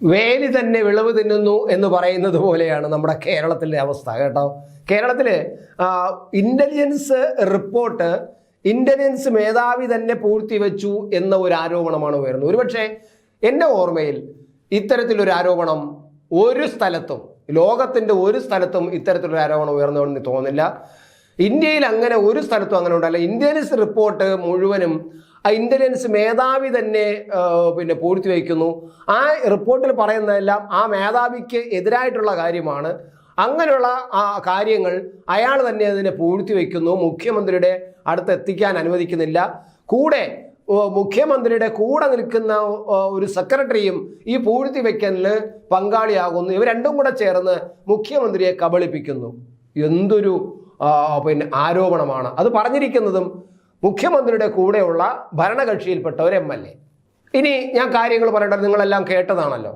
വേലി തന്നെ വിളവ് തിന്നുന്നു എന്ന് പറയുന്നത് പോലെയാണ് നമ്മുടെ കേരളത്തിലെ അവസ്ഥ കേട്ടോ. കേരളത്തിൽ ഇന്റലിജൻസ് റിപ്പോർട്ട് ഇന്റലിജൻസ് മേധാവി തന്നെ പൂഴ്ത്തിവെച്ചു എന്ന ഒരു ആരോപണമാണ് ഉയർന്നത്. ഒരുപക്ഷെ എന്റെ ഓർമ്മയിൽ ഇത്തരത്തിലൊരു ആരോപണം ഒരു സ്ഥലത്തും ലോകത്തിന്റെ ഒരു സ്ഥലത്തും ഇത്തരത്തിലൊരു ആരോപണം ഉയർന്നുവെന്ന് തോന്നുന്നില്ല ഇന്ത്യയിൽ അങ്ങനെ ഒരു സ്ഥലത്തും അങ്ങനെ ഉണ്ടല്ല ഇന്റലിജൻസ് റിപ്പോർട്ട് മുഴുവനും ആ ഇന്റലിജൻസ് മേധാവി തന്നെ പിന്നെ പൂഴ്ത്തി വയ്ക്കുന്നു. ആ റിപ്പോർട്ടിൽ പറയുന്നതെല്ലാം ആ മേധാവിക്ക് എതിരായിട്ടുള്ള കാര്യമാണ്. അങ്ങനെയുള്ള ആ കാര്യങ്ങൾ അയാൾ തന്നെ അതിനെ പൂഴ്ത്തി വയ്ക്കുന്നു. മുഖ്യമന്ത്രിയുടെ അടുത്ത് എത്തിക്കാൻ അനുവദിക്കുന്നില്ല. കൂടെ മുഖ്യമന്ത്രിയുടെ കൂടെ നിൽക്കുന്ന ഒരു സെക്രട്ടറിയും ഈ പൂഴ്ത്തി വയ്ക്കലിൽ പങ്കാളിയാകുന്നു. ഇവർ രണ്ടും കൂടെ ചേർന്ന് മുഖ്യമന്ത്രിയെ കബളിപ്പിക്കുന്നു. എന്തൊരു പിന്നെ ആരോപണമാണ്. അത് പറഞ്ഞിരിക്കുന്നതും മുഖ്യമന്ത്രിയുടെ കൂടെയുള്ള ഭരണകക്ഷിയിൽപ്പെട്ട ഒരു എം എൽ എ. ഇനി ഞാൻ കാര്യങ്ങൾ പറയേണ്ടത് നിങ്ങളെല്ലാം കേട്ടതാണല്ലോ.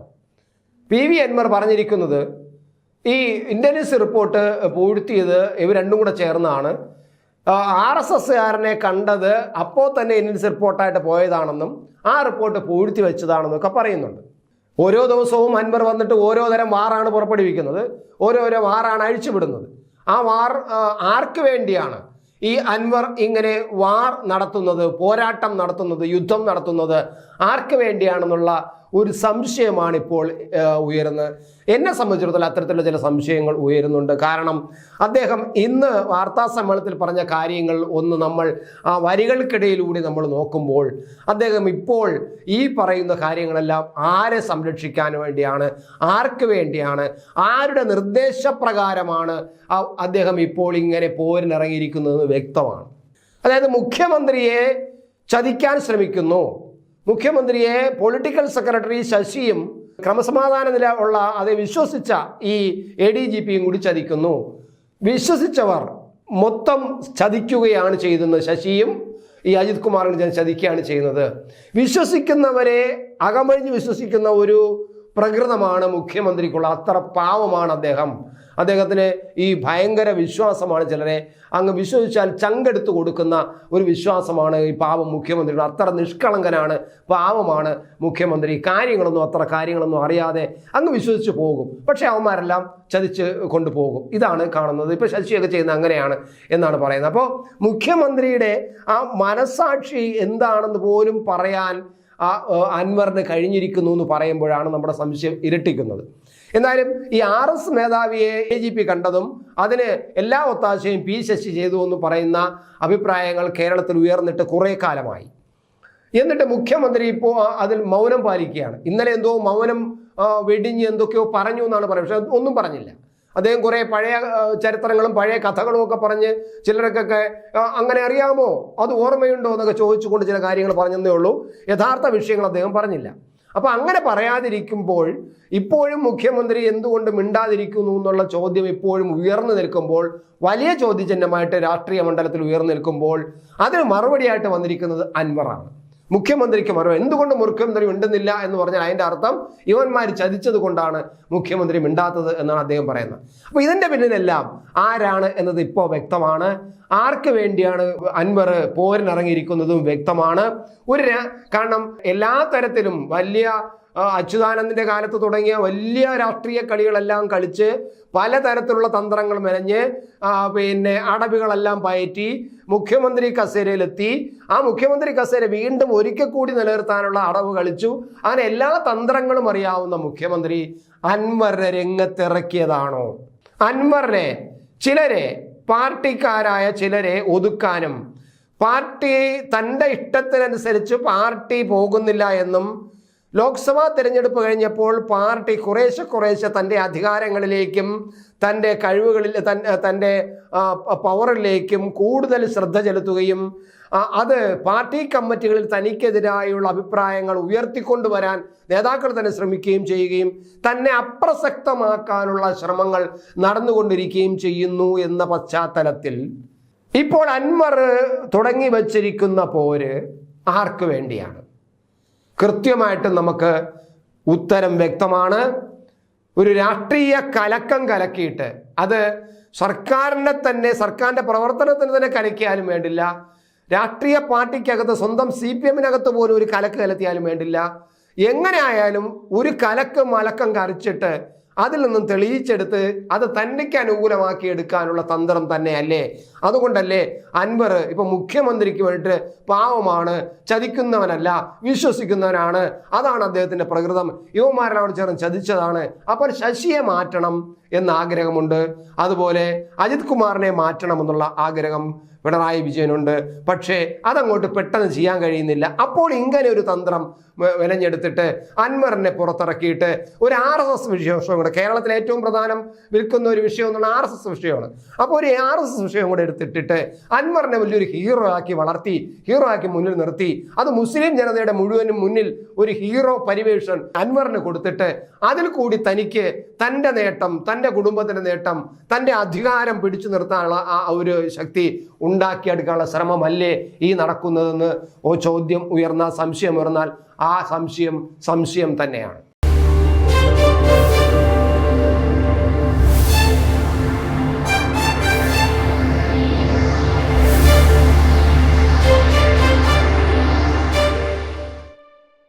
പി വി അൻവർ പറഞ്ഞിരിക്കുന്നത് ഈ ഇന്റലിജൻസ് റിപ്പോർട്ട് പൂഴ്ത്തിയത് ഇവർ രണ്ടും കൂടെ ചേർന്നാണ്. ആർ എസ് എസ്സുകാരനെ കണ്ടത് അപ്പോൾ തന്നെ ഇന്റലിജൻസ് റിപ്പോർട്ടായിട്ട് പോയതാണെന്നും ആ റിപ്പോർട്ട് പൂഴ്ത്തി വെച്ചതാണെന്നും ഒക്കെ പറയുന്നുണ്ട്. ഓരോ ദിവസവും അൻവർ വന്നിട്ട് ഓരോ തരം വാറാണ് പുറപ്പെടുവിക്കുന്നത്. ഓരോരോ വാറാണ് അഴിച്ചുവിടുന്നത്. ആ വാർ ആർക്ക് വേണ്ടിയാണ് ഈ അൻവർ ഇങ്ങനെ വാർ നടത്തുന്നത് പോരാട്ടം നടത്തുന്നത് യുദ്ധം നടത്തുന്നത് ആർക്ക് വേണ്ടിയാണെന്നുള്ള ഒരു സംശയമാണ് ഇപ്പോൾ ഉയരുന്നത് എന്നെ സംബന്ധിച്ചിടത്തോളം അത്തരത്തിലുള്ള ചില സംശയങ്ങൾ ഉയരുന്നുണ്ട്. കാരണം അദ്ദേഹം ഇന്ന് വാർത്താ സമ്മേളനത്തിൽ പറഞ്ഞ കാര്യങ്ങൾ ഒന്ന് നമ്മൾ ആ വരികൾക്കിടയിലൂടെ നമ്മൾ നോക്കുമ്പോൾ അദ്ദേഹം ഇപ്പോൾ ഈ പറയുന്ന കാര്യങ്ങളെല്ലാം ആരെ സംരക്ഷിക്കാൻ വേണ്ടിയാണ് ആർക്ക് വേണ്ടിയാണ് ആരുടെ നിർദ്ദേശപ്രകാരമാണ് അദ്ദേഹം ഇപ്പോൾ ഇങ്ങനെ പോരിനിറങ്ങിയിരിക്കുന്നതെന്ന് വ്യക്തമാണ്. അതായത് മുഖ്യമന്ത്രിയെ ചതിക്കാൻ ശ്രമിക്കുന്നു. മുഖ്യമന്ത്രിയെ പൊളിറ്റിക്കൽ സെക്രട്ടറി ശശിയും ക്രമസമാധാന നില ഉള്ള അതെ വിശ്വസിച്ച ഈ എ ഡി ജി പിയും കൂടി ചതിക്കുന്നു. വിശ്വസിച്ചവർ മൊത്തം ചതിക്കുകയാണ് ചെയ്യുന്നത് ശശിയും ഈ അജിത് കുമാറിനെ ചതിക്കുകയാണ് ചെയ്യുന്നത്. വിശ്വസിക്കുന്നവരെ അകമഴിഞ്ഞ് വിശ്വസിക്കുന്ന ഒരു പ്രകൃതമാണ് മുഖ്യമന്ത്രിക്കുള്ള അത്ര പാവമാണ് അദ്ദേഹം. അദ്ദേഹത്തിന് ഈ ഭയങ്കര വിശ്വാസമാണ് ചിലരെ. അങ്ങ് വിശ്വസിച്ചാൽ ചങ്കെടുത്ത് കൊടുക്കുന്ന ഒരു വിശ്വാസമാണ് ഈ പാവം മുഖ്യമന്ത്രി അത്ര നിഷ്കളങ്കനാണ് പാവമാണ് മുഖ്യമന്ത്രി. കാര്യങ്ങളൊന്നും അത്ര കാര്യങ്ങളൊന്നും അറിയാതെ അങ്ങ് വിശ്വസിച്ച് പോകും. പക്ഷേ അവന്മാരെല്ലാം ചതിച്ച് കൊണ്ടുപോകും. ഇതാണ് കാണുന്നത്. ഇപ്പോൾ ശശിയൊക്കെ ചെയ്യുന്നത് അങ്ങനെയാണ് എന്നാണ് പറയുന്നത്. അപ്പോൾ മുഖ്യമന്ത്രിയുടെ ആ മനസാക്ഷി എന്താണെന്ന് പോലും പറയാൻ ആ അൻവറിന് കഴിഞ്ഞിരിക്കുന്നു എന്ന് പറയുമ്പോഴാണ് നമ്മുടെ സംശയം ഇരട്ടിക്കുന്നത്. എന്നാലും ഈ ആർ എസ് മേധാവിയെ എ ജി പി കണ്ടതും അതിന് എല്ലാ ഒത്താശയും പി ശശി ചെയ്തു എന്ന് പറയുന്ന അഭിപ്രായങ്ങൾ കേരളത്തിൽ ഉയർന്നിട്ട് കുറേ കാലമായി. എന്നിട്ട് മുഖ്യമന്ത്രി ഇപ്പോൾ അതിൽ മൗനം പാലിക്കുകയാണ്. ഇന്നലെ എന്തോ മൗനം വെടിഞ്ഞ് എന്തൊക്കെയോ പറഞ്ഞു എന്നാണ് പറയുന്നത്. പക്ഷെ ഒന്നും പറഞ്ഞില്ല. അദ്ദേഹം കുറേ പഴയ ചരിത്രങ്ങളും പഴയ കഥകളും ഒക്കെ പറഞ്ഞ് ചിലർക്കൊക്കെ അങ്ങനെ അറിയാമോ? അത് ഓർമ്മയുണ്ടോ എന്നൊക്കെ ചോദിച്ചുകൊണ്ട് ചില കാര്യങ്ങൾ പറഞ്ഞതേ ഉള്ളൂ. യഥാർത്ഥ വിഷയങ്ങൾ അദ്ദേഹം പറഞ്ഞില്ല. അപ്പോൾ അങ്ങനെ പറയാതിരിക്കുമ്പോൾ ഇപ്പോഴും മുഖ്യമന്ത്രി എന്തുകൊണ്ട് മിണ്ടാതിരിക്കുന്നു എന്നുള്ള ചോദ്യം ഇപ്പോഴും ഉയർന്നു നിൽക്കുമ്പോൾ വലിയ ചോദ്യചിഹ്നമായിട്ട് രാഷ്ട്രീയ മണ്ഡലത്തിൽ ഉയർന്നു നിൽക്കുമ്പോൾ അതിന് മറുപടിയായിട്ട് വന്നിരിക്കുന്നത് അൻവറാണ്. മുഖ്യമന്ത്രിക്ക് മറവ് എന്തുകൊണ്ട് മുഖ്യമന്ത്രി മിണ്ടുന്നില്ല എന്ന് പറഞ്ഞാൽ അതിന്റെ അർത്ഥം ഇവന്മാർ ചതിച്ചത് കൊണ്ടാണ് മുഖ്യമന്ത്രി മിണ്ടാത്തത് എന്നാണ് അദ്ദേഹം പറയുന്നത്. അപ്പോൾ ഇതിന്റെ പിന്നിലെല്ലാം ആരാണ് എന്നത് ഇപ്പോൾ വ്യക്തമാണ്. ആർക്ക് വേണ്ടിയാണ് അൻവർ പോരിനിറങ്ങിയിരിക്കുന്നതും വ്യക്തമാണ്. ഒരു കാരണം എല്ലാ തരത്തിലും വലിയ അച്യുതാനന്ദന്റെ കാലത്ത് തുടങ്ങിയ വലിയ രാഷ്ട്രീയ കളികളെല്ലാം കളിച്ച് പലതരത്തിലുള്ള തന്ത്രങ്ങൾ മെനഞ്ഞ് പിന്നെ അടവുകളെല്ലാം പയറ്റി മുഖ്യമന്ത്രി കസേരയിലെത്തി. ആ മുഖ്യമന്ത്രി കസേര വീണ്ടും ഒരിക്കൽ കൂടി നിലനിർത്താനുള്ള അടവ് കളിച്ചു. അങ്ങനെ എല്ലാ തന്ത്രങ്ങളും അറിയാവുന്ന മുഖ്യമന്ത്രി അൻവറിനെ രംഗത്തിറക്കിയതാണോ? അൻവറിനെ ചിലരെ പാർട്ടിക്കാരായ ചിലരെ ഒതുക്കാനും പാർട്ടി തന്റെ ഇഷ്ടത്തിനനുസരിച്ച് പാർട്ടി പോകുന്നില്ല എന്നും ലോക്സഭാ തിരഞ്ഞെടുപ്പ് കഴിഞ്ഞപ്പോൾ പാർട്ടി കുറേശ്ശെ കുറേശ്ശെ തന്റെ അധികാരങ്ങളിലേക്കും തന്റെ കഴിവുകളിൽ തൻ തന്റെ പവറിലേക്കും കൂടുതൽ ശ്രദ്ധ ചെലുത്തുകയും അത് പാർട്ടി കമ്മിറ്റികളിൽ തനിക്കെതിരായുള്ള അഭിപ്രായങ്ങൾ ഉയർത്തിക്കൊണ്ടുവരാൻ നേതാക്കൾ തന്നെ ശ്രമിക്കുകയും ചെയ്യുകയും തന്നെ അപ്രസക്തമാക്കാനുള്ള ശ്രമങ്ങൾ നടന്നുകൊണ്ടിരിക്കുകയും ചെയ്യുന്നു എന്ന പശ്ചാത്തലത്തിൽ ഇപ്പോൾ അൻവർ തുടങ്ങി വച്ചിരിക്കുന്ന പോര് ആർക്ക് വേണ്ടിയാണ്? കൃത്യമായിട്ട് നമുക്ക് ഉത്തരം വ്യക്തമാണ്. ഒരു രാഷ്ട്രീയ കലക്കം കലക്കിയിട്ട് അത് സർക്കാരിനെ തന്നെ സർക്കാരിന്റെ പ്രവർത്തനത്തിന് തന്നെ കലക്കിയാലും വേണ്ടില്ല. രാഷ്ട്രീയ പാർട്ടിക്കകത്ത് സ്വന്തം സി പി എമ്മിനകത്ത് പോലും ഒരു കലക്ക് കലത്തിയാലും വേണ്ടില്ല. എങ്ങനെ ആയാലും ഒരു കലക്ക് മലക്കം കരച്ചിട്ട് അതിൽ നിന്നും തെളിയിച്ചെടുത്ത് അത് തന്നെക്ക് അനുകൂലമാക്കി എടുക്കാനുള്ള തന്ത്രം തന്നെയല്ലേ? അതുകൊണ്ടല്ലേ അൻവർ ഇപ്പൊ മുഖ്യമന്ത്രിക്ക് വേണ്ടിയിട്ട് പാവമാണ് ചതിക്കുന്നവനല്ല വിശ്വസിക്കുന്നവനാണ്. അതാണ് അദ്ദേഹത്തിന്റെ പ്രകൃതം. യുവമാരനോട് ചേർന്ന് ചതിച്ചതാണ്. അപ്പോൾ ശശിയെ മാറ്റണം എന്ന ആഗ്രഹമുണ്ട്. അതുപോലെ അജിത് കുമാറിനെ മാറ്റണം എന്നുള്ള ആഗ്രഹം പിണറായി വിജയനുണ്ട്. പക്ഷേ അതങ്ങോട്ട് പെട്ടെന്ന് ചെയ്യാൻ കഴിയുന്നില്ല. അപ്പോൾ ഇങ്ങനെ ഒരു തന്ത്രം വിലഞ്ഞെടുത്തിട്ട് അൻവറിനെ പുറത്തിറക്കിയിട്ട് ഒരു ആർ എസ് എസ് വിഷയം കൂടെ കേരളത്തിലെ ഏറ്റവും പ്രധാനം വിൽക്കുന്ന ഒരു വിഷയം എന്നുള്ള ആർ എസ് എസ് വിഷയമാണ്. അപ്പോൾ ഒരു ആർ എസ് എസ് വിഷയം കൂടെ എടുത്തിട്ടിട്ട് അൻവറിനെ വലിയൊരു ഹീറോ ആക്കി വളർത്തി ഹീറോ ആക്കി മുന്നിൽ നിർത്തി. അത് മുസ്ലിം ജനതയുടെ മുഴുവനും മുന്നിൽ ഒരു ഹീറോ പരിവേഷൻ അൻവറിന് കൊടുത്തിട്ട് അതിൽ കൂടി തനിക്ക് തന്റെ നേട്ടം തന്റെ കുടുംബത്തിന്റെ നേട്ടം തന്റെ അധികാരം പിടിച്ചു നിർത്താനുള്ള ആ ഒരു ശക്തി ഉണ്ടാക്കിയെടുക്കാനുള്ള ശ്രമമല്ലേ ഈ നടക്കുന്നതെന്ന് ചോദ്യം ഉയർന്നാൽ സംശയം ഉയർന്നാൽ ആ സംശയം സംശയം തന്നെയാണ്.